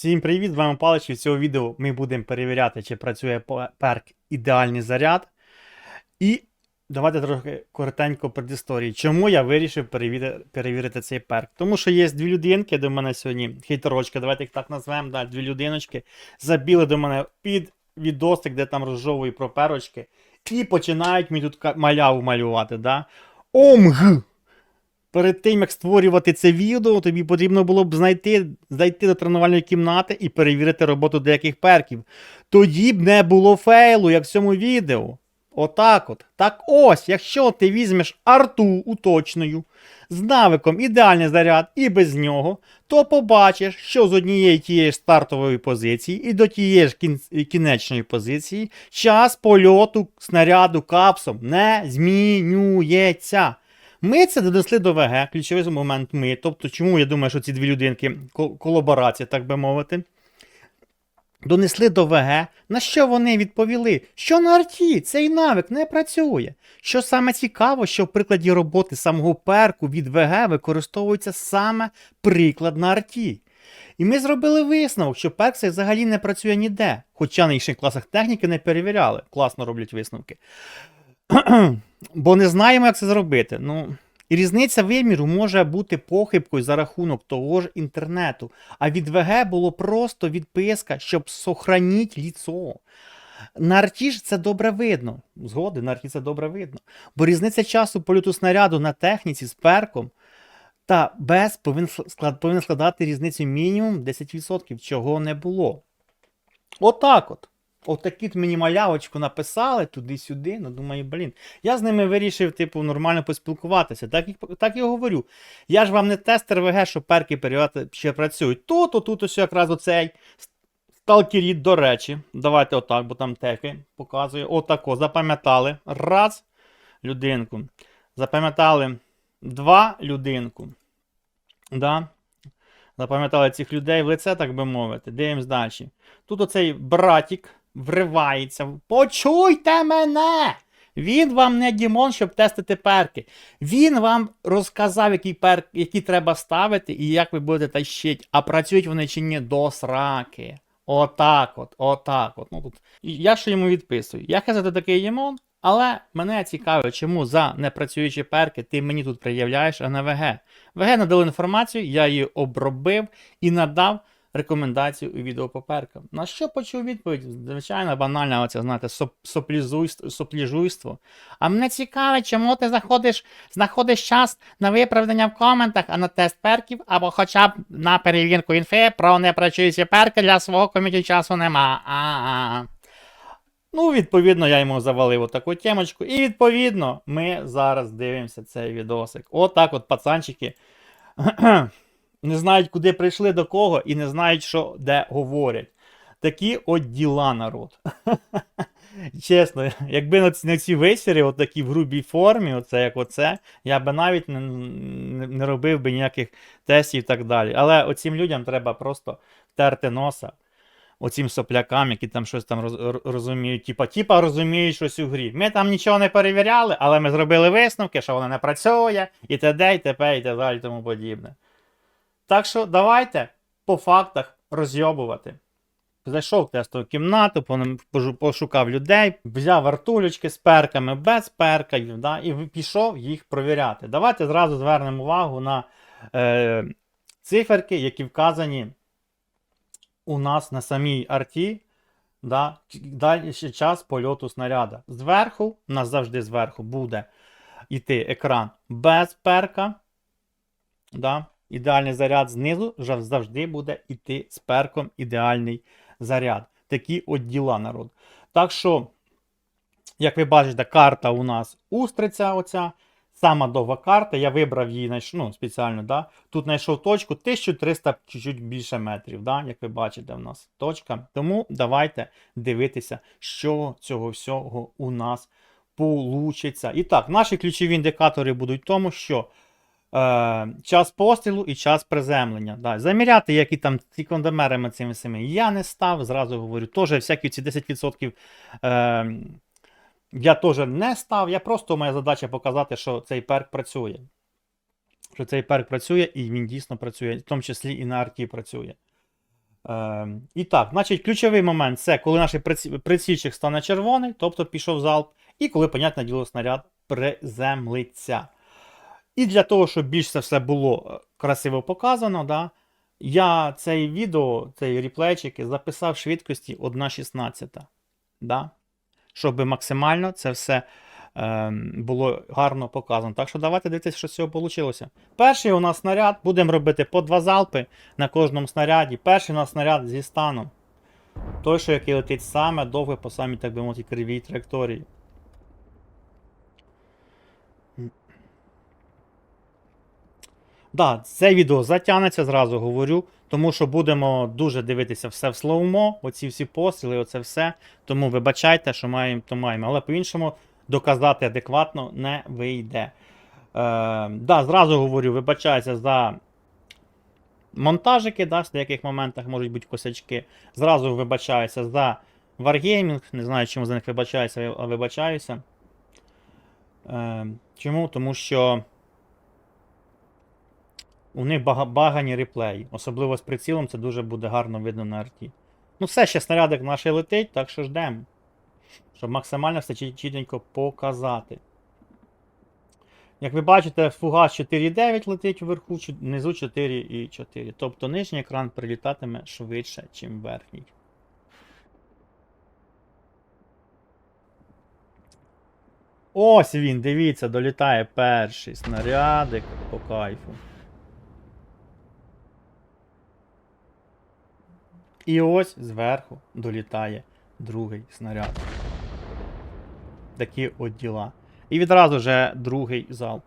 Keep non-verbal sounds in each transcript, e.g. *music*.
Всім привіт, з вами Палич, і в цього відео ми будемо перевіряти, чи працює перк ідеальний заряд. І давайте трохи коротенько предісторії. Чому я вирішив перевірити, цей перк? Тому що є дві людинки до мене сьогодні, хейтерочки, давайте їх так назвемо, да, дві людиночки, забіли до мене під відосик, де там розжовую про перочки, і починають мені тут маляву малювати. Да? ОМГ! Перед тим, як створювати це відео, тобі потрібно було б знайти, зайти до тренувальної кімнати і перевірити роботу деяких перків. Тоді б не було фейлу, як в цьому відео. Отак от. Так ось, якщо ти візьмеш арту уточною з навиком ідеальний заряд і без нього, то побачиш, що з однієї тієї ж стартової позиції і до тієї ж кінечної позиції час польоту снаряду капсом не змінюється. Ми це донесли до ВГ, ключовий момент ми. Тобто, чому я думаю, що ці дві людинки колаборація, так би мовити. Донесли до ВГ, на що вони відповіли, що на арті цей навик не працює. Що саме цікаво, що в прикладі роботи самого перку від ВГ використовується саме приклад на арті. І ми зробили висновок, що перк цей взагалі не працює ніде, хоча на інших класах техніки не перевіряли. Класно роблять висновки. Бо не знаємо, як це зробити. Ну, і різниця виміру може бути похибкою за рахунок того ж інтернету. А від ВГ було просто відписка, щоб сохраніть ліцо. На арті ж це добре видно. Згоди, на арті це добре видно. Бо різниця часу польоту снаряду на техніці з перком та без повинен складати різницю мінімум 10%, чого не було. Отак от. Отакі от мені малявочку написали туди-сюди. Ну, думаю, блін. Я з ними вирішив, типу, нормально поспілкуватися. Так і, так і говорю. Я ж вам не тестер ВГ, що перки періоди ще працюють. Тут, отут, ось якраз оцей. Сталкеріт, до речі. Давайте отак, бо там теки показує. Отако. Запам'ятали. Раз. Людинку. Запам'ятали два людинку. Да? Запам'ятали цих людей в лице, так би мовити. Дивимось далі. Тут оцей братік вривається. Почуйте мене! Він вам не Дімон, щоб тестити перки. Він вам розказав, який перк, які треба ставити і як ви будете тащити. А працюють вони чи ні до сраки. Отак от, отак от. Ну, тут. Я що йому відписую. Я казати такий Дімон, але мене цікавить, чому за непрацюючі перки ти мені тут приявляєш, а не ВГ. ВГ надали інформацію, я її обробив і надав рекомендацію у відео. На що почув відповідь? Звичайно, банальна, оця, знаєте, сопліжуйство. А мене цікавить, чому ти заходиш, знаходиш час на виправдання в коментах, а на тест перків, або хоча б на перевірку інфи про непрацюючі перки для свого коміті часу нема. А-а-а. Ну, відповідно, я йому завалив отаку темочку. І відповідно, ми зараз дивимося цей відосик. Отак от пацанчики *clears throat* не знають, куди прийшли до кого, і не знають, що де говорять. Такі от діла, народ. *laughs* Чесно, якби на ці, на ці висіри, от такі в грубій формі, оце як оце, я би навіть не, не, робив би ніяких тестів і так далі. Але оцим людям треба просто терти носа. Оцім соплякам, які там щось там роз, розуміють, типа, типа розуміють щось у грі. Ми там нічого не перевіряли, але ми зробили висновки, що воно не працює, і т.д. і т.п. і далі, і тому подібне. Так що давайте по фактах розйобувати. Зайшов в тестову кімнату, пошукав людей, взяв артулечки з перками, без перків, да, і пішов їх провіряти. Давайте зразу звернемо увагу на е, циферки, які вказані у нас на самій арті. Да, далі час польоту снаряда. Зверху, нас завжди зверху буде йти екран без перка. Да, ідеальний заряд знизу завжди буде йти з перком ідеальний заряд. Такі от діла, народ. Так що, як ви бачите, карта у нас устриця оця. Сама довга карта, я вибрав її ну, спеціально. Да? Тут знайшов точку 1300 чуть-чуть більше метрів, да? як ви бачите, у нас точка. Тому давайте дивитися, що цього всього у нас получиться. І так, наші ключові індикатори будуть в тому, що е, час пострілу і час приземлення. Да. Заміряти, які там секундомерами цими всіми, я не став, зразу говорю. Теж всякі ці 10% е, я теж не став. Я просто моя задача показати, що цей перк працює. Що цей перк працює і він дійсно працює, в тому числі і на арті працює. Е, і так, значить, ключовий момент це коли наш приці- прицільчик стане червоний, тобто пішов залп, і коли, понятне діло, снаряд приземлиться. І для того, щоб більш це все було е, красиво показано, да, я цей відео, цей реплейчик записав в швидкості 1.16. Да, щоб максимально це все е, було гарно показано. Так що давайте дивитися, що з цього вийшло. Перший у нас снаряд, будемо робити по два залпи на кожному снаряді. Перший у нас снаряд зі станом. Той, що який летить саме довго по самій, так би мовити, кривій траєкторії. Да, це відео затягнеться, зразу говорю, тому що будемо дуже дивитися все в слоумо, оці всі постріли, оце все. Тому вибачайте, що маємо, то маємо. Але по-іншому доказати адекватно не вийде. Е, да, зразу говорю, вибачаюся за монтажики, да, в деяких моментах можуть бути косячки. Зразу вибачаюся за Wargaming, не знаю, чому за них вибачаюся, але вибачаюся. Е, чому? Тому що. У них багані реплеї. Особливо з прицілом це дуже буде гарно видно на арті. Ну, все ще снарядик наш летить, так що ждемо. Щоб максимально все чітенько показати. Як ви бачите, фугас 4,9 летить вверху, внизу 4,4. Тобто нижній екран прилітатиме швидше, ніж верхній. Ось він, дивіться, долітає перший снарядик по кайфу. І ось зверху долітає другий снаряд. Такі от діла. І відразу вже другий залп.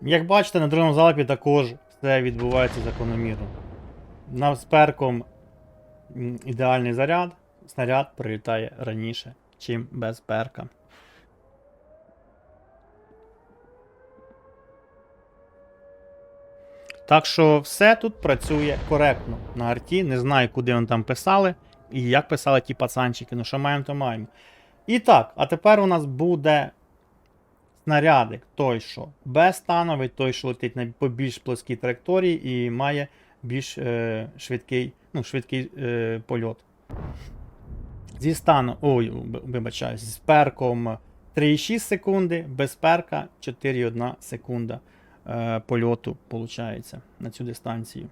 Як бачите, на другому залпі також все відбувається закономірно. На перком ідеальний заряд, снаряд прилітає раніше, чим без перка. Так що все тут працює коректно на арті. Не знаю, куди вони там писали і як писали ті пацанчики. Ну що маємо, то маємо. І так, а тепер у нас буде снарядик той, що безстановий, той, що летить на по більш плоскій траєкторії і має більш е, швидкий, ну, швидкий е, польот. Зі стану, ой, ви- вибачаюсь, з перком 3,6 секунди, без перка 4,1 секунда е, польоту, виходить, на цю дистанцію.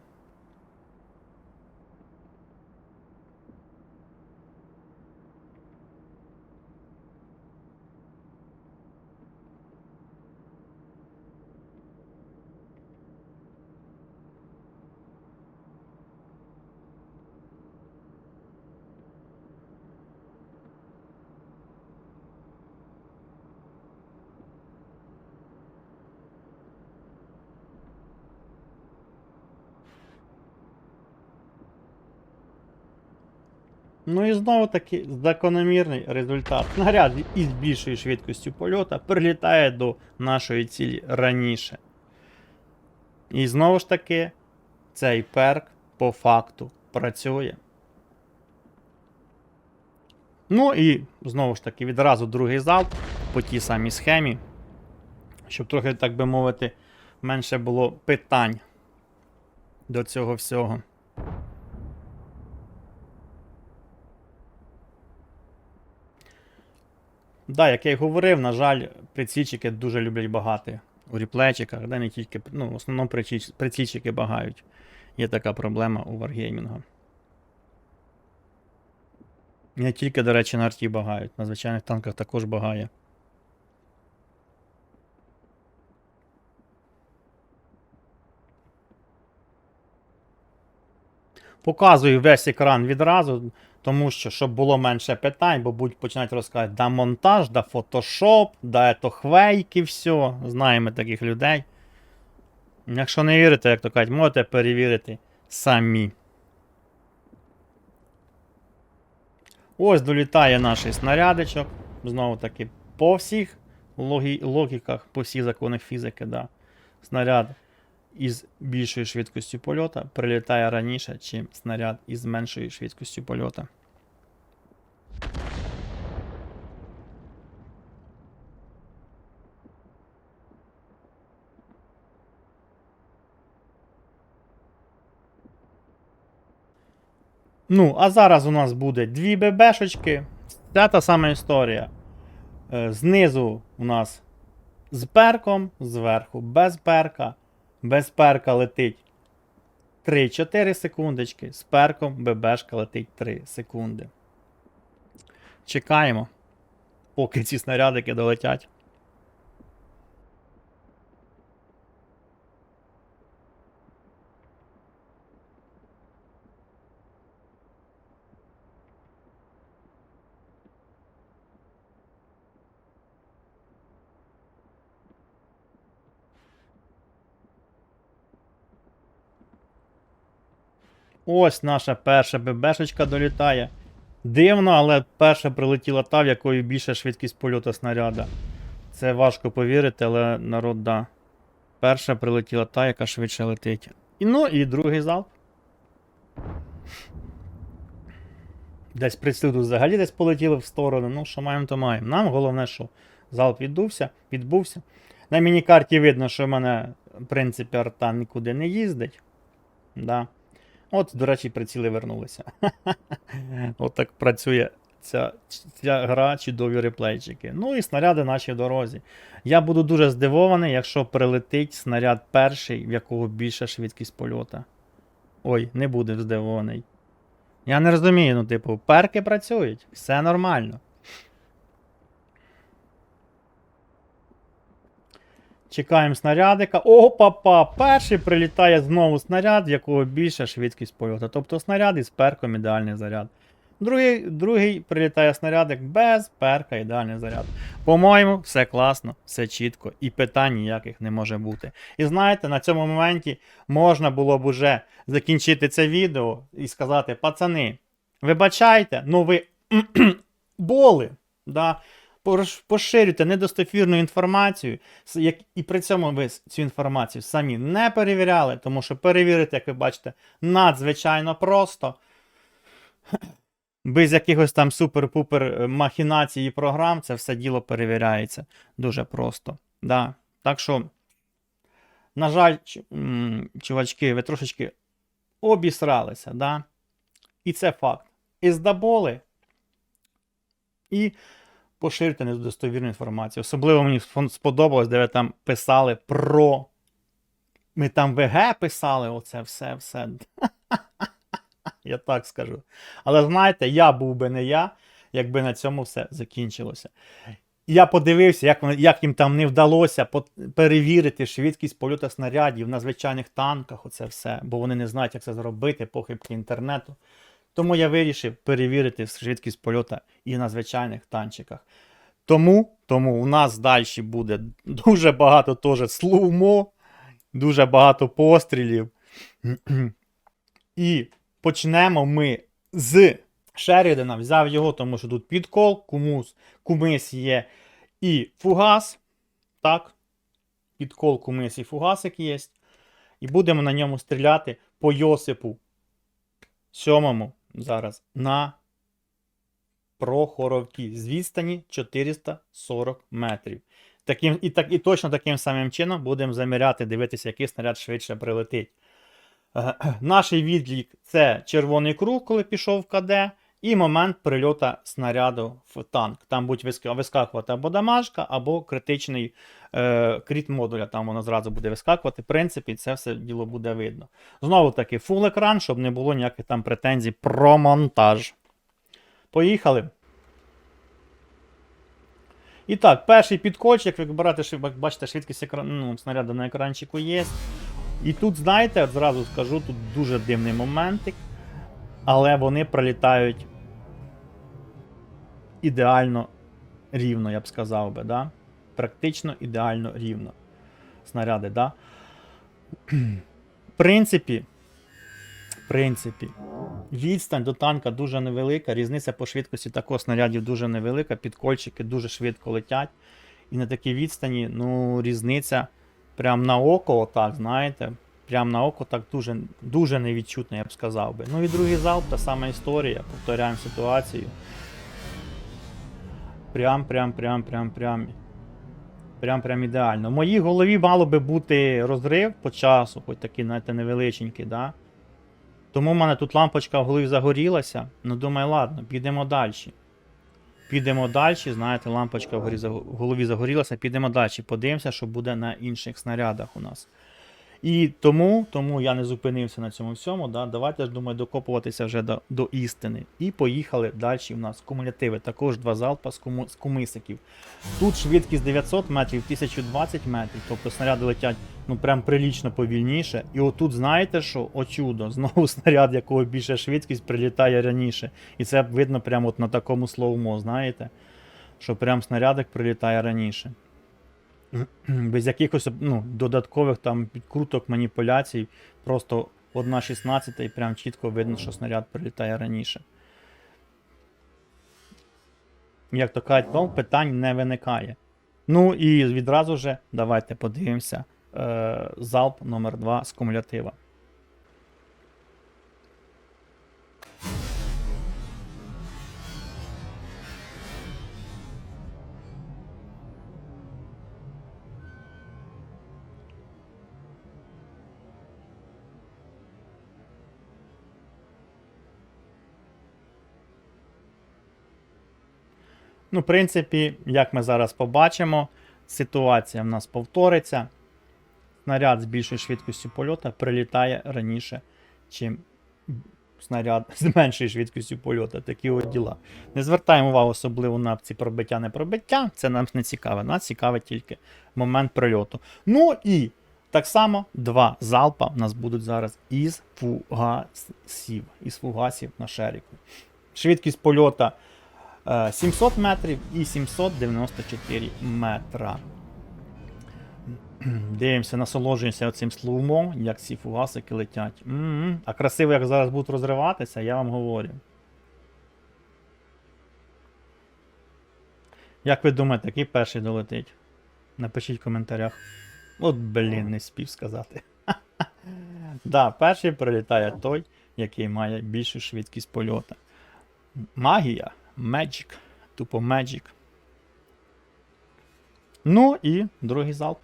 Ну і знову таки закономірний результат. Снаряд із більшою швидкістю польоту прилітає до нашої цілі раніше. І знову ж таки, цей перк по факту працює. Ну і знову ж таки, відразу другий залп по тій самій схемі. Щоб трохи, так би мовити, менше було питань до цього всього. Да, як я й говорив, на жаль, прицільчики дуже люблять багати у ріплечиках, де не тільки, ну, в основному приціль- прицільчики багають. Є така проблема у Wargaming. Не тільки, до речі, на арті багають, на звичайних танках також багає. Показую весь екран відразу, тому що, щоб було менше питань, бо будуть починають розказувати, да монтаж, да фотошоп, да ето хвейки, все. Знаємо таких людей. Якщо не вірите, як то кажуть, можете перевірити самі. Ось долітає наш снарядичок. Знову таки, по всіх логі... логіках, по всіх законах фізики, да. снаряд із більшою швидкістю польоту прилітає раніше, чим снаряд із меншою швидкістю польоту. Ну, а зараз у нас буде дві ББшечки. Це та сама історія. Е, Знизу у нас з перком, зверху без перка. Без перка летить 3-4 секундочки. З перком ББшка летить 3 секунди. Чекаємо, поки ці снарядики долетять. Ось наша перша ББшечка долітає. Дивно, але перша прилетіла та, в якої більша швидкість польоту снаряда. Це важко повірити, але народ да. Перша прилетіла та, яка швидше летить. І ну і другий залп. Десь приціл тут взагалі десь полетіли в сторону. Ну, що маємо, то маємо. Нам головне, що залп відбувся, відбувся. На міні-карті видно, що в мене, в принципі, арта нікуди не їздить. Да. От, до речі, приціли вернулися. *laughs* От так працює ця, ця гра, чудові реплейчики. Ну і снаряди наші в дорозі. Я буду дуже здивований, якщо прилетить снаряд перший, в якого більша швидкість польота. Ой, не буду здивований. Я не розумію, ну, типу, перки працюють, все нормально. Чекаємо снарядика. О, папа! Перший прилітає знову снаряд, в якого більша швидкість польоту. Тобто снаряд із перком ідеальний заряд. Другий другий прилітає снарядик без перка ідеальний заряд. По-моєму, все класно, все чітко, і питань ніяких не може бути. І знаєте, на цьому моменті можна було б уже закінчити це відео і сказати: пацани, вибачайте, ну ви *clears throat* боли. Да? Поширюйте недостовірну інформацію, як- і при цьому ви цю інформацію самі не перевіряли, тому що перевірити, як ви бачите, надзвичайно просто. Без якихось там супер-пупер е, махінацій і програм, це все діло перевіряється дуже просто. Да. Так що, на жаль, чувачки, ви трошечки обісралися, да? І це факт. І здаболи, і поширюйте недостовірну інформацію. Особливо мені сподобалось, де ви там писали про. Ми там ВГ писали, оце все, все. *laughs* Я так скажу. Але знаєте, я був би не я, якби на цьому все закінчилося. Я подивився, як, вони- як їм там не вдалося перевірити швидкість польоту снарядів на звичайних танках, оце все, бо вони не знають, як це зробити, похибки інтернету. Тому я вирішив перевірити швидкість польоту і на звичайних танчиках. Тому, тому у нас далі буде дуже багато теж слумо, дуже багато пострілів. *clears throat* І почнемо ми з Шерідена. Взяв його, тому що тут підкол, кумус, кумис є і фугас. Так. Підкол, кумис і фугасик є. І будемо на ньому стріляти по Йосипу сьомому зараз на Прохоровки з відстані 440 метрів. Таким, і, так, і точно таким самим чином будемо заміряти, дивитися, який снаряд швидше прилетить. Е, Наш відлік це червоний круг, коли пішов в КД, І момент прильоту снаряду в танк. Там будуть виска- вискакувати або дамажка, або критичний е, кріт модуля. Там воно зразу буде вискакувати. В принципі, це все діло буде видно. Знову таки, фул екран, щоб не було ніяких там претензій про монтаж. Поїхали. І так, перший підкольчик, як ви бачите, швидкість екран, ну, снаряду на екранчику є. І тут, знаєте, зразу скажу, тут дуже дивний моментик, але вони пролітають ідеально рівно, я б сказав би, да? Практично ідеально рівно. Снаряди, да? В принципі, в принципі, відстань до танка дуже невелика, різниця по швидкості також снарядів дуже невелика, підкольчики дуже швидко летять. І на такій відстані, ну, різниця прям на око, отак, знаєте, прям на око так дуже, дуже невідчутно, я б сказав би. Ну і другий залп, та сама історія, повторяємо ситуацію. Прям, прям, прям, прям, прям. Прям прям ідеально. В моїй голові мало би бути розрив по часу, хоч такий, знаєте, невеличенький, да? Тому в мене тут лампочка в голові загорілася. Ну думаю, ладно, підемо далі. Підемо далі, знаєте, лампочка в голові загорілася, підемо далі. Подивимося, що буде на інших снарядах у нас. І тому, тому я не зупинився на цьому всьому. Да? Давайте ж думаю, докопуватися вже до, до істини. І поїхали далі. У нас кумулятиви. Також два залпа з, куму, з кумисиків. Тут швидкість 900 метрів, 1020 метрів. Тобто снаряди летять ну прям прилічно повільніше. І отут, знаєте що? О чудо, *laughs* знову снаряд, якого більша швидкість, прилітає раніше. І це видно прямо от на такому слоумо, знаєте? Що прям снарядик прилітає раніше. Без якихось ну, додаткових там підкруток, маніпуляцій. Просто 1.16 і прям чітко видно, що снаряд прилітає раніше. Як то кажуть, ну, питань не виникає. Ну і відразу же давайте подивимося е, залп номер 2 з кумулятива. Ну, в принципі, як ми зараз побачимо, ситуація в нас повториться. Снаряд з більшою швидкістю польоту прилітає раніше, чим снаряд *laughs* з меншою швидкістю польоту. Такі от діла. Не звертаємо увагу особливо на ці пробиття, не пробиття. Це нам не цікаве. Нас цікавить тільки момент прильоту. Ну і так само два залпа в нас будуть зараз із фугасів. Із фугасів на шеріку. Швидкість польота е, 700 метрів і 794 метра. *clears throat* Дивимося, насолоджуємося цим словом, як ці фугасики летять. М-м. А красиво, як зараз будуть розриватися, я вам говорю. Як ви думаєте, який перший долетить? Напишіть в коментарях. От, блін, не спів сказати. *laughs* да, перший прилітає той, який має більшу швидкість польоту. Магія, Magic, тупо Magic. Ну і другий залп.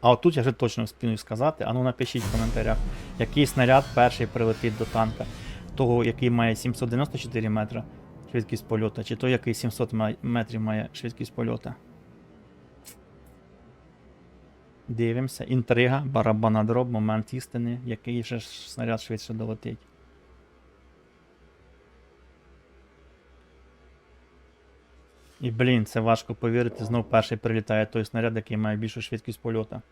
А отут я вже точно встигну сказати. Ану напишіть в коментарях, який снаряд перший прилетить до танка. Того, який має 794 метра швидкість польоту, чи той, який 700 метрів має швидкість польоту. Дивимося. Інтрига, барабана дроб, момент істини, який же снаряд швидше долетить. І блін, це важко повірити. Знов перший прилітає той снаряд, який має більшу швидкість польоту.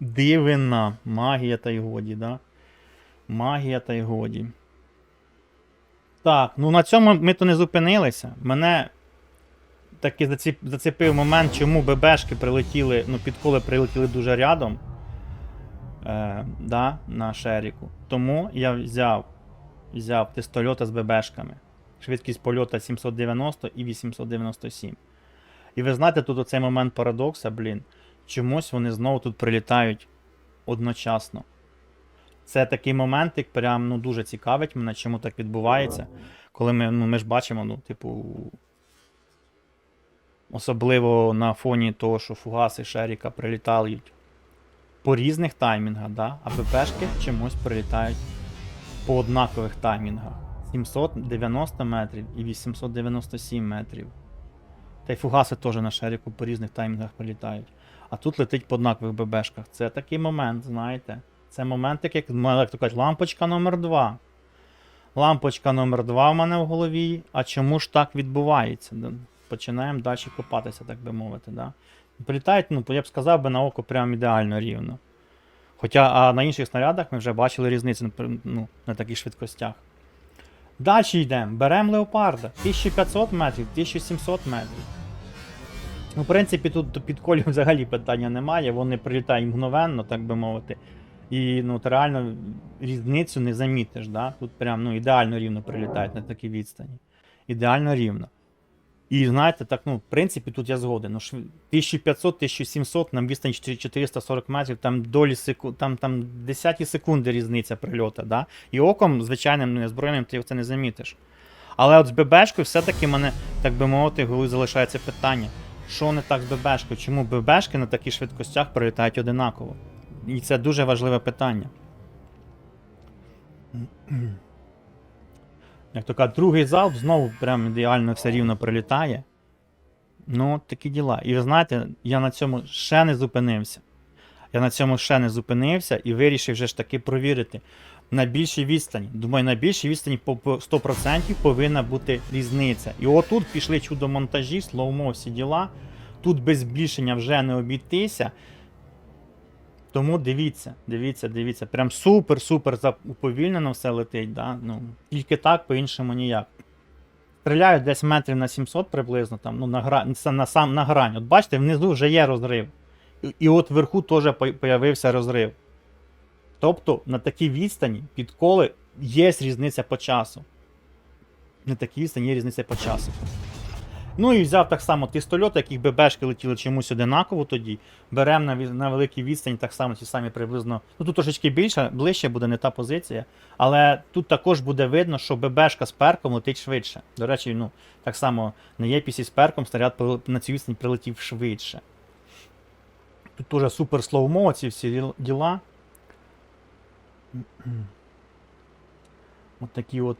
Дивина. Магія та й годі, да? Магія та й годі. Так, ну на цьому ми то не зупинилися. Мене таки зацепив момент, чому ББшки прилетіли, ну, підколи прилетіли дуже рядом. Е, да, на Шеріку. Тому я взяв, взяв тестольота з ББшками. Швидкість польоту 790 і 897. І ви знаєте, тут оцей момент парадокса, блін. Чомусь вони знову тут прилітають одночасно. Це такий моментик, прям ну, дуже цікавить мене, чому так відбувається. Коли ми, ну, ми ж бачимо, ну, типу. Особливо на фоні того, що фугаси Шеріка прилітають по різних таймінгах, да? а ППшки чомусь прилітають по однакових таймінгах. 790 метрів і 897 метрів. Та й фугаси теж на шеріку по різних таймінгах прилітають. А тут летить по однакових ББшках. Це такий момент, знаєте. Це момент, як, як як то кажуть, лампочка номер 2 Лампочка номер 2 в мене в голові. А чому ж так відбувається? Починаємо далі копатися, так би мовити. Да? Прилітають, ну, я б сказав би на око прям ідеально рівно. Хоча а на інших снарядах ми вже бачили різницю ну, на таких швидкостях. Далі йдемо. Беремо леопарда. 1500 метрів, 1700 метрів. Ну, в принципі, тут до підколів взагалі питання немає, вони прилітають мгновенно, так би мовити. І ну, ти реально різницю не замітиш. Да? Тут прям ну, ідеально рівно прилітають на такій відстані. Ідеально рівно. І знаєте, так, ну, в принципі, тут я згоден. Ну, 1500-1700 на відстань 440 метрів, там долі секунд, там, там десяті секунди різниця прильоту, да? І оком, звичайним незброєним, ти це не замітиш. Але от з ББшкою все-таки мене, так би мовити, голові залишається питання. Що не так з ББшкою? Чому ББшки на таких швидкостях прилітають одинаково? І це дуже важливе питання. Як то кажуть, другий залп знову прям ідеально все рівно прилітає. Ну, такі діла. І ви знаєте, я на цьому ще не зупинився. Я на цьому ще не зупинився і вирішив вже ж таки провірити. На більшій відстані. Думаю, на більшій відстані по по 100% повинна бути різниця. І отут пішли чудо-монтажі, слоумо, всі діла. Тут без збільшення вже не обійтися. Тому дивіться, дивіться, дивіться. Прям супер-супер уповільнено все летить. Да? Ну, тільки так, по-іншому ніяк. Стріляють десь метрів на 700 приблизно, там, ну, на, гра... на, сам, на грань. От бачите, внизу вже є розрив. І, і от вверху теж по- появився розрив. Тобто на такій відстані підколи є різниця по часу. На такій відстані є різниця по часу. Ну і взяв так само тистольот, яких ББшки летіли чомусь одинаково тоді. Беремо на, на великій відстані так само ті самі приблизно. Ну тут трошечки більше, ближче буде не та позиція. Але тут також буде видно, що ББшка з перком летить швидше. До речі, ну, так само на єпісі з перком снаряд на цю відстань прилетів швидше. Тут теж супер слоумо, ці всі діла. От такі от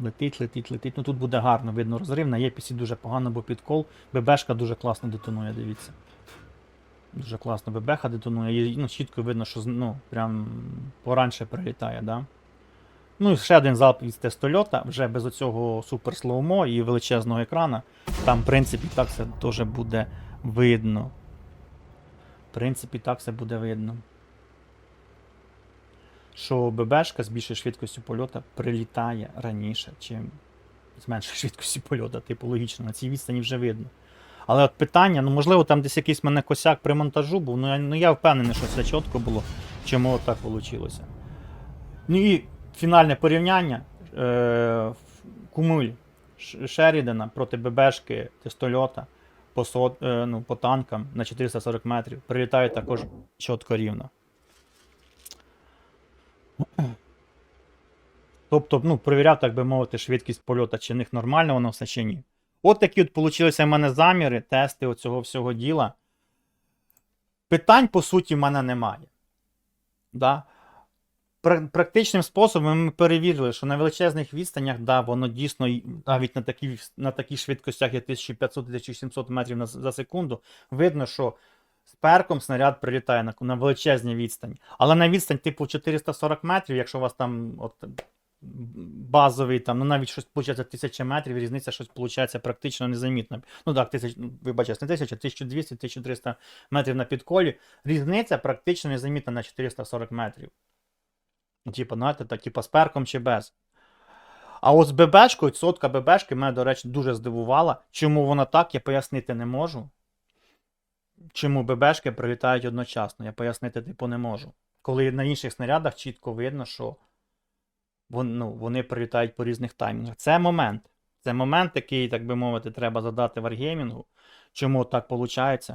летить, летить, летить. Ну тут буде гарно, видно розрив. На єпісі дуже погано, бо підкол. ББшка дуже класно детонує, дивіться. Дуже класно ББХ детонує. І, ну, чітко видно, що ну, прям поранше прилітає, да? Ну і ще один залп від тестольота, вже без оцього супер слоумо і величезного екрана. Там, в принципі, так це теж буде видно. В принципі, так все буде видно. Що ББшка з більшою швидкістю польоту прилітає раніше, чим з меншою *laughs* швидкістю польоту. Типу логічно, на цій відстані вже видно. Але от питання, ну можливо, там десь якийсь мене косяк при монтажу був, ну я, ну, я впевнений, що все чітко було, чому так вийшло. Ну і фінальне порівняння. Е, Кумуль Шерідена проти ББшки тестольота по, сот, е, ну, по танкам на 440 метрів. Прилітають також чітко рівно. Тобто, ну, перевіряв, так би мовити, швидкість польоту, чи в них нормально воно все чи ні. От такі от получилися в мене заміри, тести оцього всього діла. Питань, по суті, в мене немає. Да? Практичним способом ми перевірили, що на величезних відстанях, да, воно дійсно навіть на таких, на таких швидкостях, як 1500-1700 метрів за секунду, видно, що з перком снаряд прилітає на, на величезні відстані. Але на відстань, типу 440 метрів, якщо у вас там от, базовий, там, ну навіть щось виходить 1000 метрів, різниця щось виходить практично незамітна. Ну так, тисяч, ну, вибачаюсь, не 1000, 1200-1300 метрів на підколі. Різниця практично незамітна на 440 метрів. Типа, знаєте, так, типа з перком чи без. А от з ББшкою, сотка ББшки мене, до речі, дуже здивувала. Чому вона так, я пояснити не можу. Чому ББшки прилітають одночасно, я пояснити типу не можу. Коли на інших снарядах чітко видно, що вон, ну, вони прилітають по різних таймінгах. Це момент. Це момент, який, так би мовити, треба задати варгеймінгу. Чому так виходить?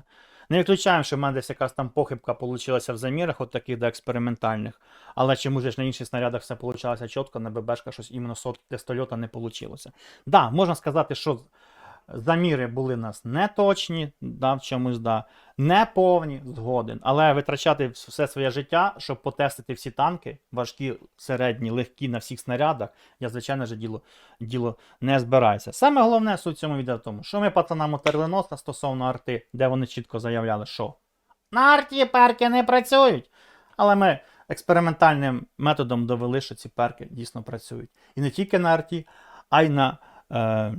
Не виключаємо, що в мене десь якась там похибка вийшла в замірах, от таких до експериментальних. Але чому ж на інших снарядах все вийшло чітко, на ББшка щось іменно сот стольота не вийшло. Да, можна сказати, що Заміри були у нас не точні, да, в чомусь, да, не повні, згоден. Але витрачати все своє життя, щоб потестити всі танки, важкі, середні, легкі на всіх снарядах, я, звичайно ж, діло, діло не збираюся. Саме головне суть цьому відео в тому, що ми пацанам утерли носа стосовно арти, де вони чітко заявляли, що на арті перки не працюють. Але ми експериментальним методом довели, що ці перки дійсно працюють. І не тільки на арті, а й на е,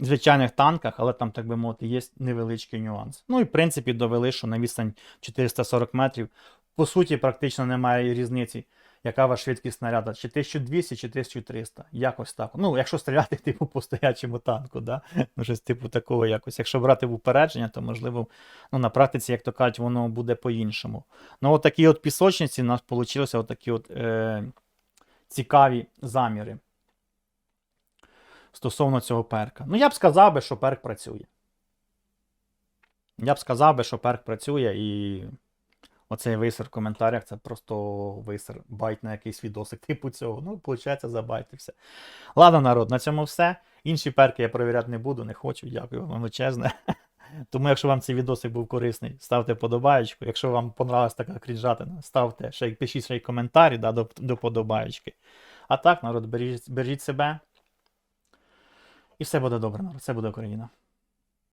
звичайних танках, але там, так би мовити, є невеличкий нюанс. Ну і в принципі довели, що на відстань 440 метрів, по суті, практично немає різниці, яка ваша швидкість снаряда, чи 1200, чи 1300. Якось так. Ну, якщо стріляти, *laughs* типу, по стоячому танку, да? ну, щось типу такого якось. Якщо брати в упередження, то можливо, ну, на практиці, як то кажуть, воно буде по-іншому. Ну, от такі от пісочниці у нас вийшли такі от е, цікаві заміри стосовно цього перка. Ну, я б сказав би, що перк працює. Я б сказав би, що перк працює, і оцей висер в коментарях це просто висер, байт на якийсь відосик *laughs* типу цього. Ну, виходить, забайтився. Ладно, народ, на цьому все. Інші перки я перевіряти не буду, не хочу. Дякую вам величезне. *laughs* Тому, якщо вам цей відосик був корисний, ставте подобаєчку. Якщо вам понравилась така крінжатина, ставте ще пишіть й коментарі да, до, до подобаєчки. А так, народ, бережіть, бережіть себе. І все буде добре, народ. Все буде Україна.